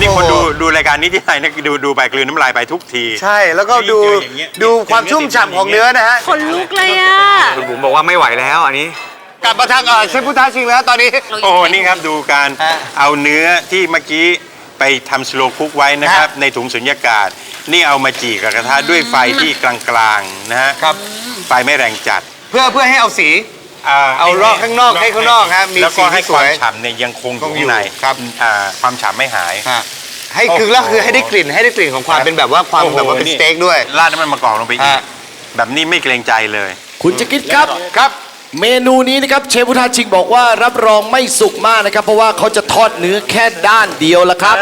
นี่คนโอ้ดูดูรายการนี้ที่ไหนเนี่ยดูดูไปกลืนน้ำลายไปทุกที ใช่แล้วก็ดูเจออย่างเงี้ย ดูความชุ่มฉ่ำของเนื้อนะฮะขนลุกเลยอะ คุณบุ๋มบอกว่าไม่ไหวแล้วอันนี้ กลับมาทางเอ่อเชฟพุทธาชิงแล้วตอนนี้ โอ้โหนี่ครับดูการฮะเอาเนื้อที่เมื่อกี้ไปทำสโลคุกไว้นะครับ ในถุงสุญญากาศ นี่เอามาจีกับกระทะด้วยไฟที่กลางๆนะฮะครับ ไฟไม่แรงจัด เพื่อเพื่อให้เอาสี เอารอบข้างนอกให้ข้างนอกฮะมีแล้วก็สีที่ให้สคววามย ฉ่ำเนี่ยยังคงอคงอยู่ยู่ข้างในครับ อ่าความฉ่ำไม่หายฮะให้โอ้โหคือแล้วคือให้ได้กลิ่นให้ได้กลิ่นของความเป็นแบบว่าความโอ้โหแบบว่าเป็นนี่สเต็กด้วย ราดน้ำมันมะกอกลงไปอีก ฮะ แบบนี้ไม่เกรงใจเลย คุณจะคิดครับ ครับ เมนูนี้นะครับเชฟพุทธาชิงบอกว่ารับรองไม่สุกมากนะครับ เพราะว่าเขาจะทอดเนื้อแค่ด้านเดียวละครับ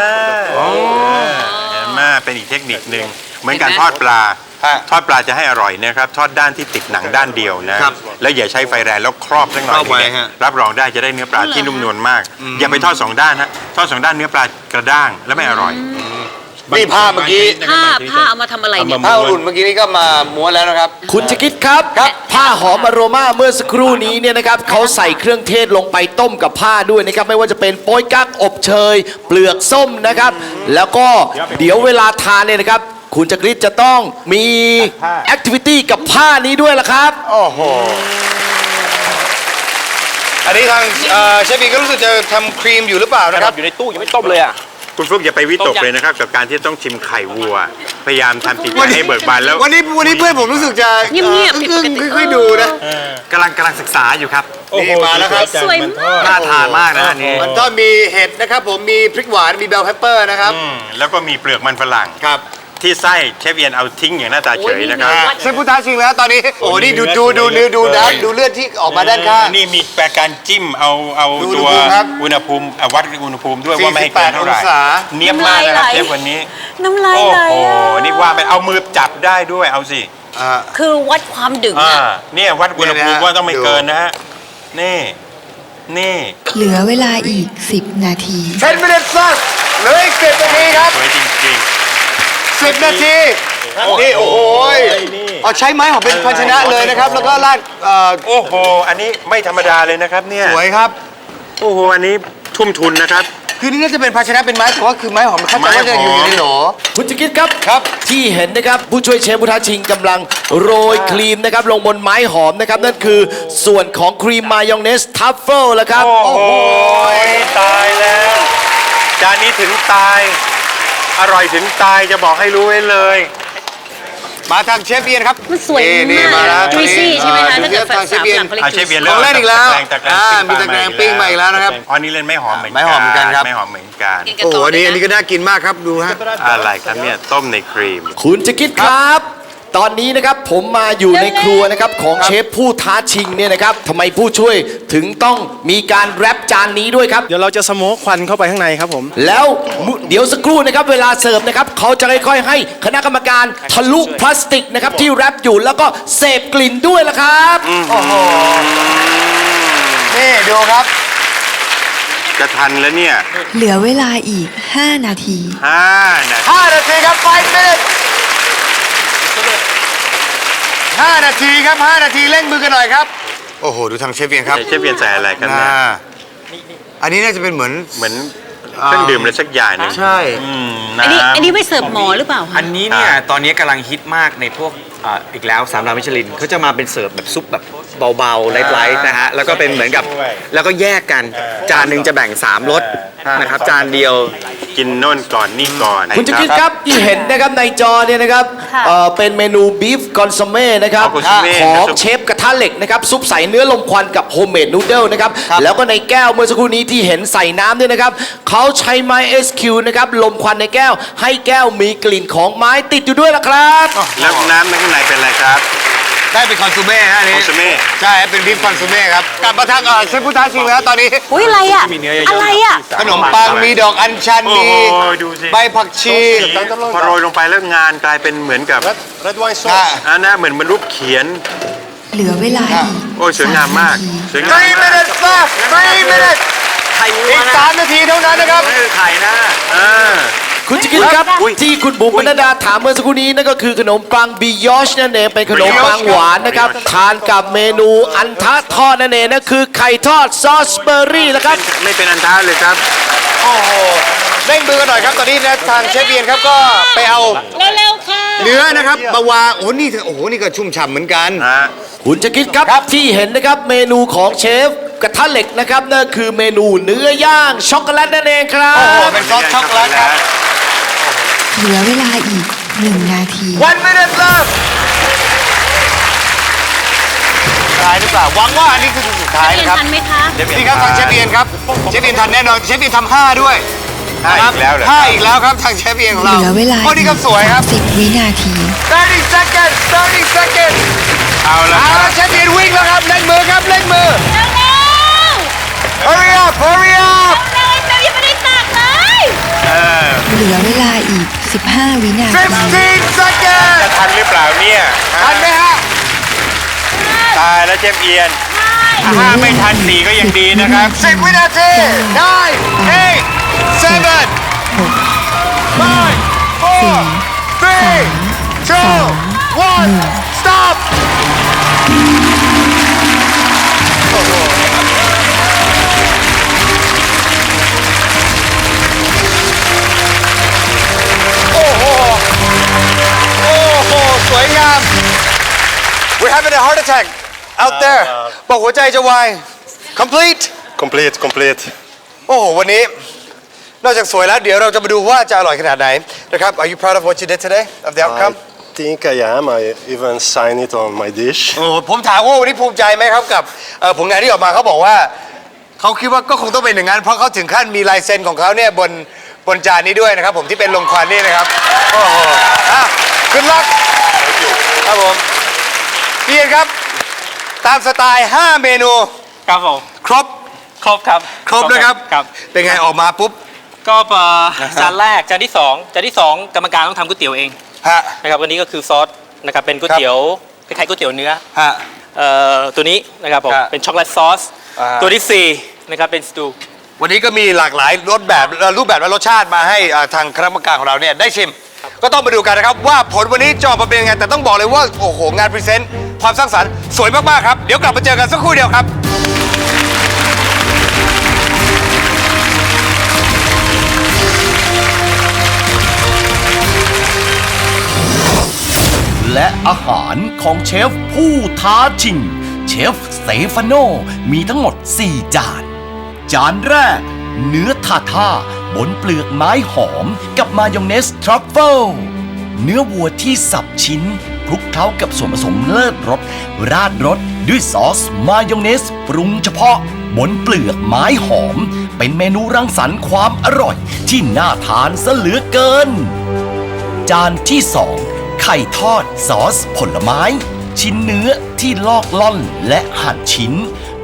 เห็นไหมเป็นอีกเทคนิคหนึ่งเหมือนการเห็นไหมทอดปลาฮะทอดปลาจะให้อร่อยนะครับทอดด้านที่ติดหนังด้านเดียวนะครับแล้วอย่าใช้ไฟแรงแล้วครอบสักหน่อยครอบไว้เนี่ยฮะรับรองได้จะได้เนื้อปลาที่นุ่มนวลมาก อย่าไปทอดสองด้านฮะทอดสองด้านเนื้อปลากระด้างแล้วไม่อร่อย นี่ผ้าเมื่อกี้ผ้าผ้าเอามาทำอะไรเนี่ย ผ้าอุ่นเมื่อกี้นี่ก็มาม้วนแล้วนะครับ คุณจะคิดครับครับ ผ้าหอมอโรมาเมื่อสักครู่นี้เนี่ยนะครับเขาใส่เครื่องเทศลงไปต้มกับผ้าด้วยนะครับไม่ว่าจะเป็นโป๊ยกั๊กอบเชย เปลือกส้มนะครับ แล้วก็เดี๋ยวเวลาทานเนี่ยนะครับ คุณจักริดจะต้องมีแอคทิวิตี้กับผ้านี้ด้วยล่ะครับ โอ้โห อันนี้ทางเอ่อเชฟบีก็รู้สึกจะทำครีมอยู่หรือเปล่านะครับอยู่ในตู้ยังไม่ต้มเลยอะ คุณฟลุกอย่าไปวิตกเลยนะครับ กับการที่ต้องชิมไข่วัว พยายามทำจิตใจวันนี้ให้เบิกบานแล้ววันนี้วันนี้เพื่อนผมรู้สึกจะเงียบๆผิดปกติ ค่อยๆดูนะกำลังกำลังศึกษาอยู่ครับนี่มาแล้วครับสวยมาก น่าทานมากนะอันนี้มันก็มีเห็ดนะครับผมมีพริกหวานมีเบลเพปเปอร์นะครับ อืมแล้วก็มีเปลือกมันฝรั่งครับ ที่ไส้เชฟเอียนเอาทิ้งอย่างหน้าตาเฉยนะครับ อ่าเชฟพุทธาชิงแล้วตอนนี้ โอ้โหนี่ดูดูดูเนื้อดูนะดูเลือดที่ออกมาด้านข้าง นี่มีแปลการจิ้มเอาเอาดูตัวอุณหภูมิครับอุณหภูมิอะวัดอุณหภูมิด้วยว่าไม่ให้เกินเท่าไหร่48องศา เนียบมากนะครับเชฟวันนี้ น้ำลายโอ้ไหลโหอะนี่ว่าไปเอามือจับได้ด้วยเอาสิอ่า คือวัดความดึงอ่าอะเนี่ยวัดอุณหภูมิเนี่ยนะว่าต้องไม่ดูเกินนะฮะนี่นี่เหลือเวลาอีก 10 นาที 10 minutes plus เหลืออีก10นาทีครับ สวยจริง 10นาทีนี่โอ้โหยเอาใช้ไม้ของเป็นภาชนะเลยนะครับ แล้วก็ราดเอ่อๆโอ้โห อันนี้ไม่ธรรมดาเลยนะครับเนี่ยสวยครับ โอ้โห อันนี้ทุ่มทุนนะครับ คือนี่น่าจะเป็นภาชนะเป็นไม้แต่ว่าคือไม้หอมเข้าใจว่าจะอยู่ในโหล คุณจะคิดครับครับ ที่เห็นนะครับผู้ช่วยเชฟพุทธาชิงกำลังโรยครีมนะครับลงบนไม้หอมนะครับนั่นคือส่วนของครีมมายองเนสทัฟเฟิลแล้วครับ โอ้โห ตายแล้ว จานนี้ถึงตาย อร่อยถึงตายจะบอกให้รู้ไว้เลย มาทางเชฟเอียนครับมันสวยนี่มากมาแล้วจุยซี่ใช่ไหมคะอ่ถ้าเกิดทางเชสาฟมเอียหนลังเขาเรียก เอาเชจุฟยเบียซี่ร์เริ่มของเล่นอีกแล้วตะแกรงตะแกรงอ่าปิ้งมีตะแกรงปิ้งมาอีกแล้วนะครับอ๋อนี่เล่นไม่หอมเหมือนกันไม่หอมเหมือนกันครับ ไม่หอมเหมือนกันกินกับโอ้โหโต๊ะอันนี้เลยอันนี้ก็น่ากินมากครับดูฮะ อะไรครับเนี่ยต้มในครีม คุณจะคิดครับ ตอนนี้นะครับผมมาอยู่ในครัวนะครับของเชฟผู้ท้าชิงเนี่ยนะครับทำไมผู้ช่วยถึงต้องมีการแรปจานนี้ด้วยครับ เดี๋ยวเราจะสโมกควันเข้าไปข้างในครับผม แล้วมุเดี๋ยวสักครู่นะครับเวลาเสิร์ฟนะครับเขาจะค่อยๆให้คณะกรรมการทะลุพลาสติกนะครับที่แรปอยู่แล้วก็เสพกลิ่นด้วยละครับโอ้โหนี่ดูครับ จะทันแล้วเนี่ย เหลือเวลาอีก 5 นาทีห้านาที5นาทีครับไฟเมน5 นาทีครับ5นาทีเร่งมือกันหน่อยครับ โอ้โห ดูทางเชฟเอียนครับ เชฟเบียร์ใส่อะไรกันเนี่ยอ่าอันนี้น่าจะเป็นเหมือน เหมือนเครื่องดื่มอะไรสักอย่างหนึงใช่ อืมอันนี้น้ำอันนี้ไว้เสิร์ฟหมอหรือเปล่าคะอันนี้เนี่ย ตอนนี้กำลังฮิตมากในพวกอ่าอีกแล้วสามดาวมิชลินเขาจะมาเป็นเสิร์ฟแบบซุปแบบเบาๆไลท์ๆนะฮะ แล้วก็เป็นเหมือนกับ แล้วก็แยกกัน จานหนึ่งจะแบ่ง 3รส นะครับ จานเดียว กินโน่นก่อนนี่ก่อนคุณจะคิดครับที่เห็นนะครับในจอเนี่ยนะครับค่ะเอ่อเป็นเมนูบีฟคอนซ m เม่นะครับอ๋อ consomme ของนะครับเชฟกระทะเหล็กนะครับซุปใส่เนื้อลมควันกับโฮมเมดนูเดิลนะครับแล้วก็ในแก้วเมื่อสักครู่นี้ที่เห็นใส่น้ำด้วยนะครับเขาใช้ไม้ SQ นะครับลมควันในแก้ว ให้แก้วมีกลิ่นของไม้ติดอยู่ด้วยล่ะครับ แล้วน้ำในข้างในเป็นอะไรครับ ได้เป็นคอนซูเม่ฮะอันนี้ consomme ใช่เป็นบีฟคอนซูเม่ครับกลับมาทางเอ่อเชฟพุทธาชิงแล้วตอนนี้ อุ้ยอะไรอะอะไรอะ ขนมปังมีดอกอัญชันโอ้มีโหดูสิ ใบผักชีพอโรยลงไปแล้วงานกลายเป็นเหมือนกับอะ อันนะเหมือนมันรูปเขียน เหลือเวลาอีกโอ้ยสวยงามมาก3สวย3งามมาก minutes left 3 minutes ไข่วัวอีกนะ3นาทีเท่านั้นนะครับ ไม่คือไข่นะอ่า คุณจะคิดครับที่คุณบุ๋มบรรณดาถามเมื่อสักครู่นี้นั่นก็คือขนมปังบิยอชนั่นเองเป็นขนมปังหวานนะครับ ทานกับเมนูอันทะทอดนั่นเองนั่นคือไข่ทอดซอสเบอร์รี่แล้วครับ ไม่เป็นอันท้าเลยครับ โอ้โหเร่งมือกันหน่อยครับตอนนี้นะทางเชฟเบียนครับก็ไปเอาเร็วๆค่ะเนื้อนะครับมาวางโอ้นี่เธอโอ้โหนี่ก็ชุ่มฉ่ำเหมือนกันฮะคุณจะคิดครับที่เห็นนะครับเมนูของเชฟกระทะเหล็กนะครับนั่นคือเมนูเนื้อย่างช็อกโกแลตนั่นเองครัโอ้โหบเป็นซอสช็อกโกแลตครับ เหลือเวลาอีก1นาที one minute left สุดท้ายหรือเปล่าหวังว่าอันนี้คือจุดสุดท้ายเรียนะครับนทันไหมคะ นี่ครับทางเชฟเบียนครับเชฟเบียนทำแน่นอนเชฟเบียนทำห้าด้วยห้านะครับอีกแล้วเหรอห้าอีกแล้วครับทางเชฟเบียนของเหเราลือเวลาโอ้นี่ก็สวยครับ30วินาที 30 seconds 30 seconds เอาละเอาครัละบ เชฟเบียนวิ่งแล้วครับเล่นมือครับเล่นมือเร็ว hurry up hurry 15 วินาที15 seconds จะทันหรือเปล่าเนี่ยทันไหมฮะ ตายแล้วเจมเอียนห้าไม่ทันสี่ก็ยังดีนะครับ 10 วินาที 9 8 7 6 having a heart attack out there บอกหัวใจจะวาย complete Complete, complete. โอ้โห วันนี้ นอกจากสวยแล้ว เดี๋ยวเราจะมาดูว่าจะอร่อยขนาดไหนนะครับ Are you proud of what you did today of the outcome I think I am. I even sign it on my dish. โอ้โหผมถามว่าวันนี้ภูมิใจไหมครับกับเอ่อผลงานที่ออกมาเขาบอกว่า เขาคิดว่าก็คงต้องเป็นอย่างนั้นเพราะเขาถึงขั้นมีลายเซ็นของเขาเนี่ยบนบนจานนี้ด้วยนะครับ ผมที่เป็นลงควันนี่นะครับ โอ้โหอะขึ้นลักครับผม เพียนครับ ตามสไตล์ 5 เมนู ครับผม ครบ ครบครับ ครบนะครับครับ เป็นไงออกมาปุ๊บ ก็เอ่อจานแรกจานที่สองจานที่สองกรรมการต้องทำก๋วยเตี๋ยวเองฮะ นะครับวันนี้ก็คือซอสนะครับเป็นก๋วยเตี๋ยวคล้ายๆก๋วยเตี๋ยวเนื้อฮะ เอ่อตัวนี้นะครับผมครับเป็นช็อกโกแลตซอสอ่า ตัวที่สี่นะครับเป็นสตู วันนี้ก็มีหลากหลายรสแบบเอ่อรูปแบบและรสชาติมาให้อ่าทางคณะกรรมการของเราเนี่ยได้ชิม ก็ต้องมาดูกันนะครับว่าผลวันนี้จะออกมาเป็นยังไงแต่ต้องบอกเลยว่า โอ้โห งานพรีเซนต์ ความสร้างสรรค์สวยมากๆครับ เดี๋ยวกลับมาเจอกันสักครู่เดียวครับและอาหารของเชฟผู้ท้าชิง เชฟสเตฟานโนมีทั้งหมด 4 จาน จานแรก เนื้อทาท่าบนเปลือกไม้หอมกับมายองเนสทรัฟเฟิลเนื้อวัวที่สับชิ้น คลุกเคล้ากับส่วนผสมเลิศรสราดรสด้วยซอส มายองเนส ปรุงเฉพาะ บนเปลือกไม้หอม เป็นเมนูรังสรรค์ความอร่อย ที่น่าทานซะเหลือเกิน จานที่สองไข่ทอดซอสผลไม้ ชิ้นเนื้อที่ลอกล่อนและหั่นชิ้น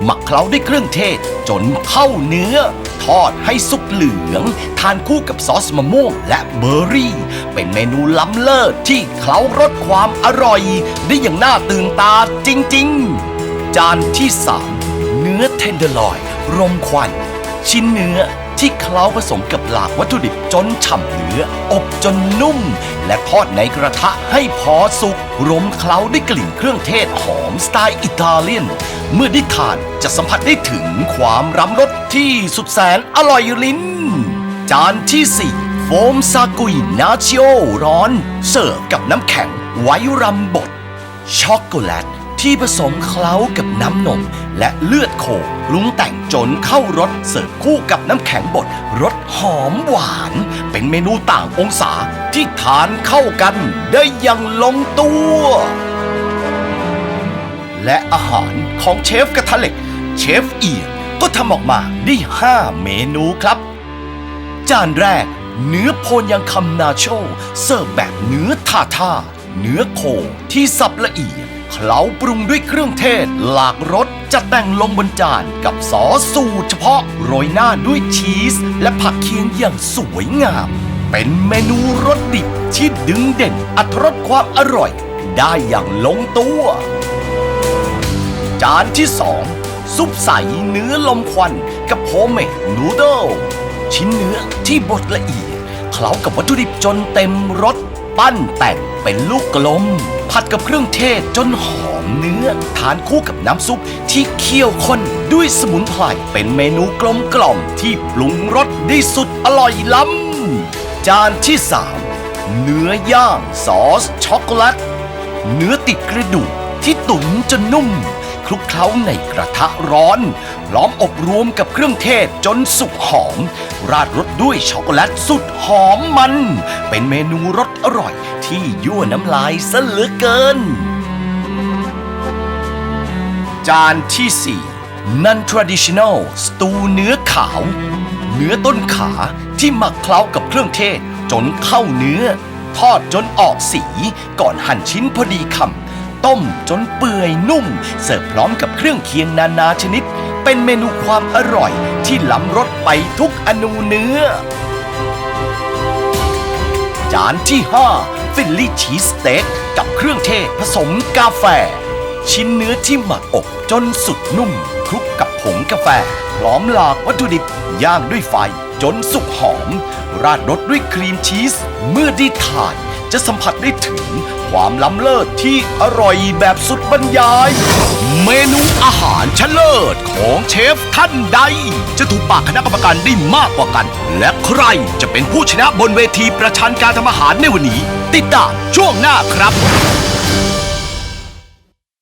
หมักเคล้าด้วยเครื่องเทศ จนเข้าเนื้อ ทอดให้สุกเหลือง ทานคู่กับซอสมะม่วงและเบอร์รี่ เป็นเมนูล้ำเลิศที่เคล้ารสความอร่อย ได้อย่างน่าตื่นตาจริง ๆ จานที่สามเนื้อเทนเดอร์ลอย รมควัน ชิ้นเนื้อ ที่เคล้าผสมกับหลากวัตถุดิบจนฉ่ำเนื้อ อบจนนุ่ม และทอดในกระทะให้พอสุกรมเคล้าด้วยกลิ่นเครื่องเทศหอมสไตล์อิตาเลียน เมื่อได้ทานจะสัมผัสได้ถึงความรำรสที่สุดแสนอร่อยลิ้น จานที่ 4 โฟมซากุยนาชิโอร้อน เสิร์ฟกับน้ำแข็งไว้รำบดช็อกโกแลต ที่ผสมเคล้ากับน้ำนม และเลือดโคปรุงแต่งจนเข้ารสเสิร์ฟคู่กับน้ำแข็งบดรสหอมหวาน เป็นเมนูต่างองศาที่ทานเข้ากันได้อย่างลงตัว และอาหารของเชฟกระทะเหล็ก เชฟเอียนก็ทำออกมาได้ 5 เมนูครับ จานแรก เนื้อโพนยังคำนาโช เสิร์ฟแบบเนื้อทาท่าเนื้อโคที่สับละเอียด เคล้าปรุงด้วยเครื่องเทศ หลากรสจะแต่งลงบนจานกับซอสสูตรเฉพาะโรยหน้าด้วยชีส และผักเคียงอย่างสวยงาม เป็นเมนูรสดิบที่ดึงเด่นอัตรสความอร่อย ได้อย่างลงตัว จานที่สองซุปใสเนื้อลมควันกับโฮมเมดนูโดลชิ้นเนื้อที่บดละเอียดเคล้ากับวัตถุดิบจนเต็มรสปั้นแต่งเป็นลูกกลม ผัดกับเครื่องเทศจนหอมเนื้อ ทานคู่กับน้ำซุปที่เคี่ยวข้นด้วยสมุนไพรเป็นเมนูกลมกล่อมที่ปรุงรสได้สุดอร่อยล้ำ จานที่ 3 เนื้อย่างซอสช็อกโกแลตเนื้อติดกระดูกที่ตุ๋นจนนุ่ม ลุกเคล้าในกระทะร้อนพร้อมอบรวมกับเครื่องเทศจนสุกหอม ราดรสด้วยช็อกโกแลตสุดหอมมัน เป็นเมนูรสอร่อยที่ยั่วน้ำลายซะเหลือเกิน จานที่ 4 non traditional สตูเนื้อขาว เนื้อต้นขาที่หมักเคล้ากับเครื่องเทศจนเข้าเนื้อ ทอดจนออกสีก่อนหั่นชิ้นพอดีคำ ต้ม จนเปื่อยนุ่ม เสิร์ฟพร้อมกับเครื่องเคียงนานาชนิด เป็นเมนูความอร่อยที่ล้ำรสไปทุกอนูเนื้อ จานที่ 5 ฟิลลี่ชีสสเต็กกับเครื่องเทศผสมกาแฟ ชิ้นเนื้อที่หมักอบจนสุดนุ่มคลุกกับผงกาแฟพร้อมหลากวัตถุดิบย่างด้วยไฟจนสุกหอม ราดรสด้วยครีมชีส เมื่อได้ทาน จะสัมผัสได้ถึงความล้ำเลิศที่อร่อยแบบสุดบรรยาย เมนูอาหารชั้นเลิศของเชฟท่านใด จะถูกปากคณะกรรมการได้มากกว่ากัน และใครจะเป็นผู้ชนะบนเวทีประชันการทำอาหารในวันนี้ ติดตามช่วงหน้าครับ